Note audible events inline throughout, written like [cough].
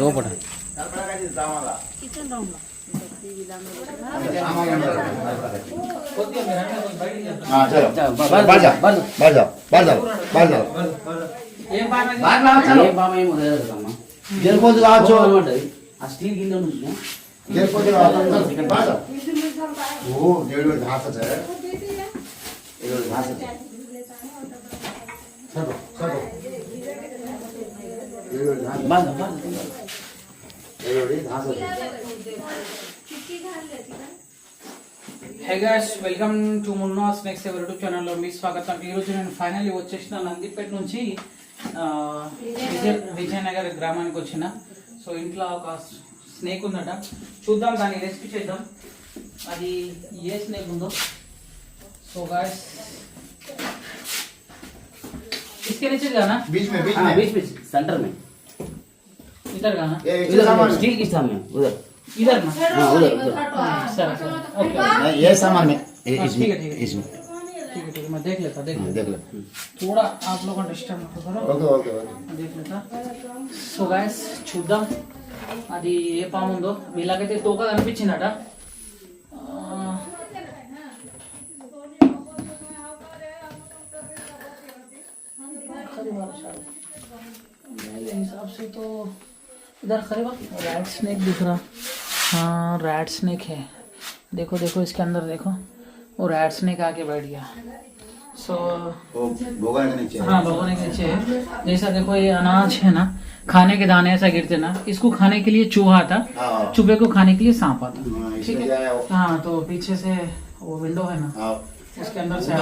లోపల. Kitchen room జలపోతు కావచ్చు. ఆ స్టీల్ గిన్నె జలపోతు కావచ్చు. ఓ ఏడు ఘాస ఏడు ఘాస దేవుడు घास బాధ బాధ దేవుడు घास है hey guys welcome to Munna snakes ever YouTube ఛానల్లో మీ స్వాగతం ఈరోజు నేను ఫైనల్లీ వచ్చేసిన నందిపేట నుంచి ఆ, విజయ విజయనగర్ గ్రామానికి వచ్చిన సో ఇంట్లో ఒక స్నేక్ ఉందట చూద్దాం దాన్ని రెసిపీ చేద్దాం అది ఏ స్నేక్ ఉందో సో గాయస్ इसके नीचे जाना बीच में बीच हाँ, में बीच बीच सेंटर में इधर जाना ये एक उधर सामान स्टील के सामने उधर इधर ना हाँ उधर उधर सर सर ओके नहीं, ये सामान में ये हाँ, इसमें ठीक है, ठीक है। इसमें ठीक है ठीक है मैं देख लेता देख हाँ, लेता देख लो थोड़ा आप लोगों को डिस्टर्ब मत करो ओके ओके ओके देख लेता సో గాయస్ చూద్దాం అది ఏ పాము ఉందో వీళ్ళకైతే తోక కనిపించిందట ఆ, खरीबा शायद। मेरे हिसाब से तो इधर खरीबा रैट स्नेक दिख रहा। हाँ रैट स्नेक है। देखो देखो इसके अंदर देखो। वो रैट स्नेक आके बैठ गया। सो वो भगवान के नीचे हाँ। भगवान के नीचे है। जैसा देखो ये अनाज है ना खाने के दाने ऐसा गिरते ना इसको खाने के लिए चूहा था हाँ। चूहे को खाने के लिए सांप आता। हाँ, ठीक है? है तो पीछे से वो विंडो है ना हाँ। उसके अंदर से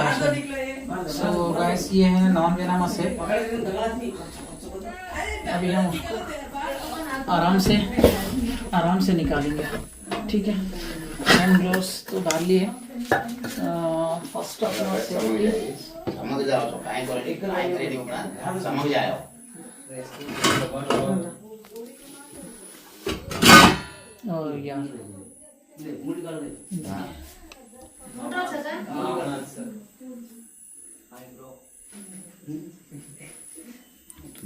सो गाइस ये है नॉन वेनामस है। अभी हम आराम से आराम से निकालेंगे। ठीक है? हैंड ग्लोव्स तो डाल लिए। फ़र्स्ट ऑफ़ ऑल समझ जाओ तो काहे करे काहे करे नहीं होना समझ जाओ और यार हाँ मुंडी में पहले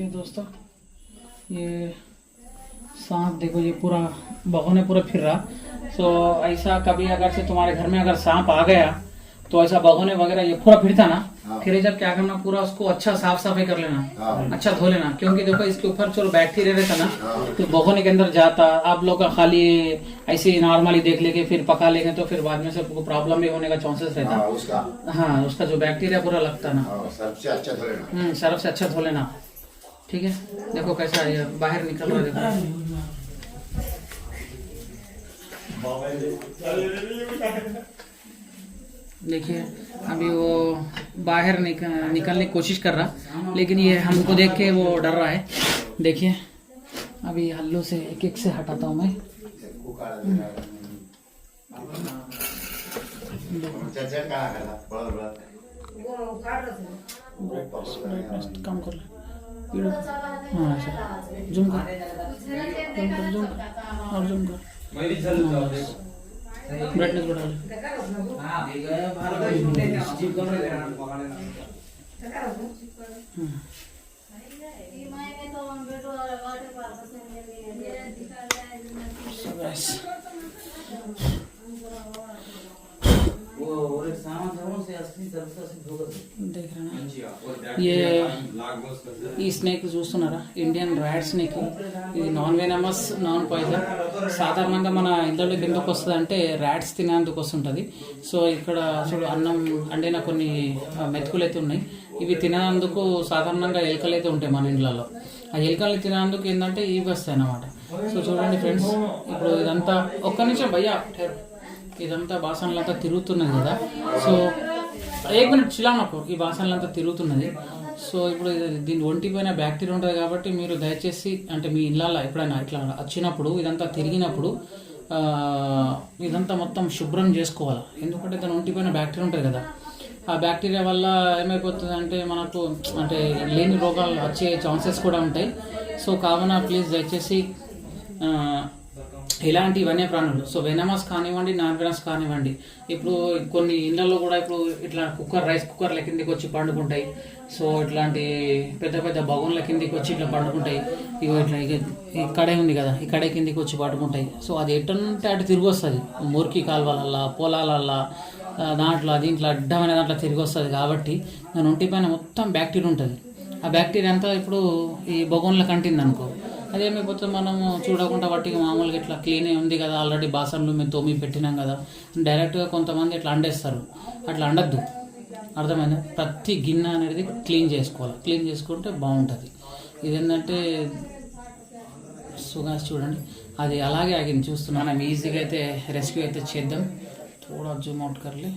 देखिए दोस्तों। ये सांप देखो ये पूरा भगोने पूरा फिर रहा। सो ऐसा कभी अगर से तुम्हारे घर में अगर सांप आ गया तो ऐसा भगोने वगैरह ये पूरा फिरता ना? हाँ। फिर जब क्या करना पूरा उसको अच्छा साफ़ सफ़ाई कर लेना। हाँ। अच्छा धो लेना। क्योंकि देखो इसके ऊपर चलो बैक्टीरिया रहता ना हाँ। तो भगोने के अंदर जाता आप लोग का खाली ऐसे नॉर्मली देख लेके फिर पका लेंगे तो फिर बाद में से प्रॉब्लम भी होने का चांसेस रहता। हाँ उसका। हाँ उसका जो बैक्टीरिया पूरा लगता ना। हाँ सबसे अच्छा धो लेना। हम्म सरफ से अच्छा धो लेना। ठीक है? देखो कैसा है ये बाहर निकल रहा है देखो। देखिए अभी वो बाहर निक, निकलने की कोशिश कर रहा लेकिन ये हमको देख के वो डर रहा है। देखिए अभी हल्लो से एक एक से हटाता हूँ मैं। कम कर ले। वीडियो हाँ सर जूम कर जूम कर जूम कर और जूम कर ब्राइटनेस बढ़ा ले ఈ స్నేక్ చూస్తున్నారా? Indian rat snake. ఇది నాన్ వెనమస్ నాన్ పాయిజన్. సాధారణంగా మన ఇళ్ళలోకి ఎందుకు వస్తుంది అంటే రాడ్స్ తినేందుకు వస్తుంటుంది. సో ఇక్కడ అసలు అన్నం అండిన కొన్ని మెతుకులు అయితే ఉన్నాయి. ఇవి తినేందుకు సాధారణంగా ఎలుకలు అయితే ఉంటాయి మన ఇండ్లలో ఆ ఎలుకలు తినేందుకు ఏంటంటే ఇవి వస్తాయి అన్నమాట. సో చూడండి ఫ్రెండ్స్ ఇప్పుడు ఇదంతా ఒక్క నిమిషం భయ్యా ఇదంతా బాసనలంతా తిరుగుతున్నది కదా. సో ఏ మినిట్ చిలా ఈ బాసనలంతా తిరుగుతున్నది. సో ఇప్పుడు దీని ఒంటి పైన బ్యాక్టీరియా ఉంటుంది కాబట్టి మీరు దయచేసి అంటే మీ ఇళ్ళల్లో ఎప్పుడైనా ఇట్లా వచ్చినప్పుడు ఇదంతా తిరిగినప్పుడు ఇదంతా మొత్తం శుభ్రం చేసుకోవాలి? ఎందుకంటే దాని ఒంటి పైన బ్యాక్టీరియా ఉంటుంది కదా. ఆ బ్యాక్టీరియా వల్ల ఏమైపోతుంది అంటే మనకు అంటే లేని రోగాలు వచ్చే ఛాన్సెస్ కూడా ఉంటాయి. సో కావున ప్లీజ్ దయచేసి ఇలాంటి వన్యప్రాణులు. సో వెనమస్ కానివ్వండి నాన్ వెనమస్ కానివ్వండి ఇప్పుడు కొన్ని ఇళ్ళల్లో కూడా ఇప్పుడు ఇట్లా కుక్కర్ రైస్ కుక్కర్ల కిందికి వచ్చి పండుకుంటాయి. సో ఇట్లాంటి పెద్ద పెద్ద బగోన్ల కిందికి వచ్చి ఇట్లా పండుకుంటాయి. ఇగో ఇట్లా ఇక్కడే ఉంది కదా ఇక్కడే కిందికి వచ్చి పండుకుంటాయి. సో అది ఎట్టంటే అటు తిరిగి వస్తుంది. మురికి కాలువలల్లా పొలాలల్లా దాంట్లో దీంట్లో అడ్డమైన దాంట్లో తిరిగి వస్తుంది కాబట్టి దాని ఒంటి పైన మొత్తం బ్యాక్టీరియా ఉంటుంది. ఆ బ్యాక్టీరియా అంతా ఇప్పుడు ఈ బొగోన్లో కంటింది అనుకో అదేమైపోతే మనము చూడకుండా వాటికి మామూలుగా ఇట్లా క్లీన్ ఉంది కదా. ఆల్రెడీ బాసన్లు మేము తోమి పెట్టినాం కదా. డైరెక్ట్గా కొంతమంది ఇట్లా అండేస్తారు. అట్లా అండద్దు. అర్థమైంది? ప్రతి గిన్నె అనేది క్లీన్ చేసుకోవాలి. క్లీన్ చేసుకుంటే బాగుంటుంది. ఇదేంటంటే సుగాష్ చూడండి. అది అలాగే ఆగింది. చూస్తున్నాం. మనం ఈజీగా అయితే రెస్క్యూ అయితే చేద్దాం. థోడా జూమ్ అవుట్ కర్లీ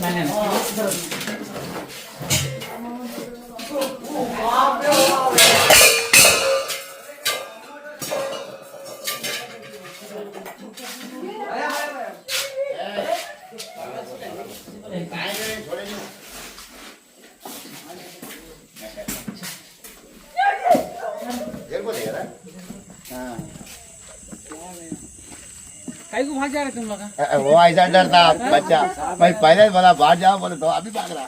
나는 어. 아, कई को भाग जा रहे तुम लोग हाँ? अ- वो ऐसा डरता बच्चा मैं पहले बोला बाहर जाओ बोले तो अभी भाग रहा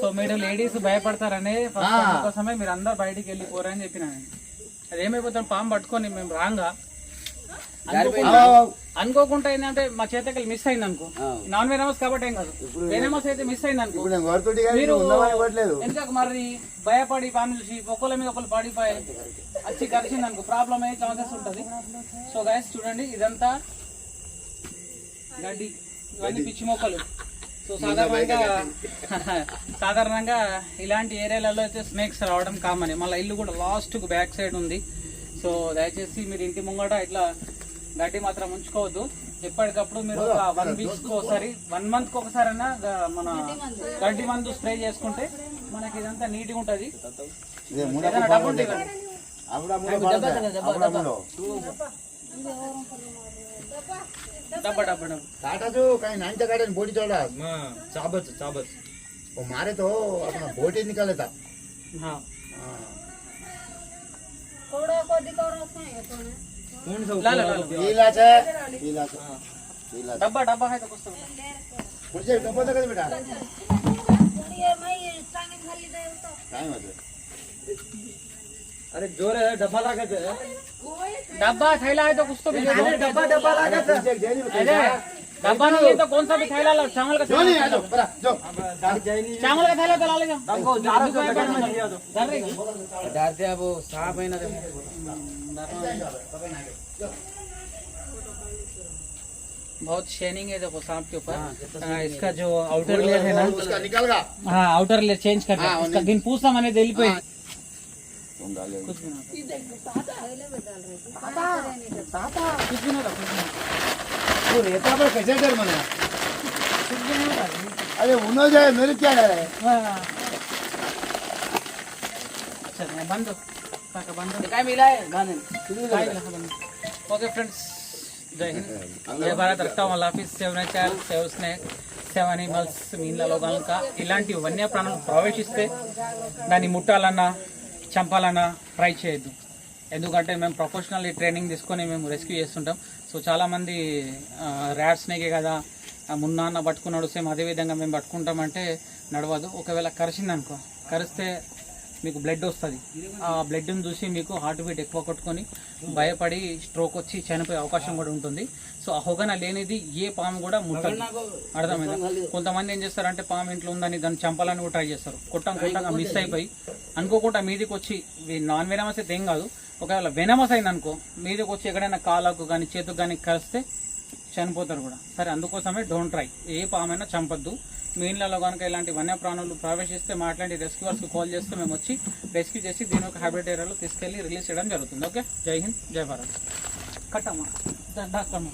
సో మీరు లేడీస్ భయపడతారని ఫస్ట్ ఆ. అందుకోసమే మీరు అందరు బయటికి వెళ్ళిపోరని చెప్పిన నేను అది ఏమైపోతాం పాము పట్టుకొని మేము రాంగా అనుకోకుండా- ఏంటంటే మా చేతకి మిస్ అయింది అనుకో నాన్ వెనమస్ కాబట్టి ఏం కాదు. వెనమస్ అయితే మిస్ అయింది అనుకో మీరు ఎందుకు మరి భయపడి పాము చూసి ఒకళ్ళ మీద ఒకళ్ళు పడిపోయి వచ్చి కరిచింది అనుకో ప్రాబ్లం అయ్యే ఛాన్సెస్ ఉంటుంది. సో గైస్ చూడండి ఇదంతా గడ్డి. ఇవన్నీ పిచ్చి మొక్కలు. సో సాధారణంగా [laughs] సాధారణంగా ఇలాంటి ఏరియాలలో అయితే స్నేక్స్ రావడం కామన్ మళ్ళీ ఇల్లు కూడా లాస్ట్ బ్యాక్ సైడ్ ఉంది. సో దయచేసి మీరు ఇంటి ముంగట ఇట్లా గడ్డి మాత్రం ఉంచుకోవద్దు ఎప్పటికప్పుడు మీరు వన్ వీక్ ఒకసారి వన్ మంత్కి ఒకసారి మన గడ్డి మందు స్ప్రే చేసుకుంటే మనకి ఇదంతా నీట్గా ఉంటది డబ్బా డబ్బా బోటి చూడ చాబచ్చు చాబచ్చు ఓ మారే తో అతను బోటి నికాలే తా కొద్ది కోడా వస్తాయి કોણ સૌ લીલા છે લીલા છે લીલા ડબ્બા ડબ્બા હે તો કુછ તો પૂછે ડબ્બા તો કદે બેટા અરે જોરે ડબ્બા લાગે છે ડબ્બા થયેલા હે તો કુછ ડબ્બા ડબ્બા લાગે છે डब्बा है नहीं है तो कौन सा भी थैला ला चावल का नहीं आ जाओ चावल का थैला तो ला ले जाओ हमको दारू का पैकेट में दिया दो डर रही अब वो सांप है ना बहुत शेनिंग है देखो सांप के ऊपर। हाँ, इसका जो आउटर लेयर है ना उसका निकल गा हाँ आउटर लेयर चेंज कर दिया। इसका दिन पूछा मैंने दिल पे कुछ भी होता कुछ भी नहीं वो रहता पर कैसे डर मना कुछ भी नहीं होता अरे उन्हों जाए मेरे क्या डर है हाँ। चल मैं बंद हो काका बंद हो काय मिला है गाने काय मिला बंद ఓకే ఫ్రెండ్స్ జై హింద్ జై భారత్ రక్తా వాళ్ళ office save nature save snake save animals మీన్లలో కనుక ఇలాంటి వన్యప్రాణులు ప్రవేశిస్తే దాన్ని ముట్టాలన్నా చంపాలన్నా ట్రై చేయొద్దు ఎందుకంటే మేము ప్రొఫెషనల్ ట్రైనింగ్ తీసుకొని మేము రెస్క్యూ చేస్తుంటాం సో చాలామంది ర్యాట్ స్నేకే కదా మున్నాన్న పట్టుకున్నాడు సేమ్ అదే విధంగా మేము పట్టుకుంటామంటే నడవదు. ఒకవేళ కరిచిందనుకో కరిస్తే మీకు బ్లడ్ వస్తుంది. ఆ బ్లడ్ని చూసి మీకు హార్ట్ బీట్ ఎక్కువ కొట్టుకొని భయపడి స్ట్రోక్ వచ్చి చనిపోయే అవకాశం కూడా ఉంటుంది. సో అవగాహన లేనిది ఏ పాము కూడా ముట్టదు. అర్థమైందా? కొంతమంది ఏం చేస్తారంటే పాము ఇంట్లో ఉందని దాన్ని చంపాలని కూడా ట్రై చేస్తారు. కొట్టం కొట్టంగా మిస్ అయిపోయి అనుకోకుండా మీదికి వచ్చి నాన్ వెనమస్ అయితే ఏం కాదు. ఒకవేళ వెనమస్ అయింది అనుకో మీదకి వచ్చి ఎక్కడైనా కాళ్ళకు కానీ చేతుకు కానీ కలిస్తే చనిపోతారు కూడా. సరే అందుకోసమే డోంట్ ట్రై ఏ పామైనా చంపద్దు. మీ ఇళ్ళలో కనుక ఇలాంటి వన్యప్రాణులు ప్రవేశిస్తే మాట్లాడి రెస్క్యూవర్స్కి కాల్ చేస్తే మేము వచ్చి రెస్క్యూ చేసి దీని యొక్క హ్యాబిట్ ఏరియాలో తీసుకెళ్ళి రిలీజ్ చేయడం జరుగుతుంది. ఓకే? జై హింద్ జై భారత్. కట్టమ్మా. డాక్టర్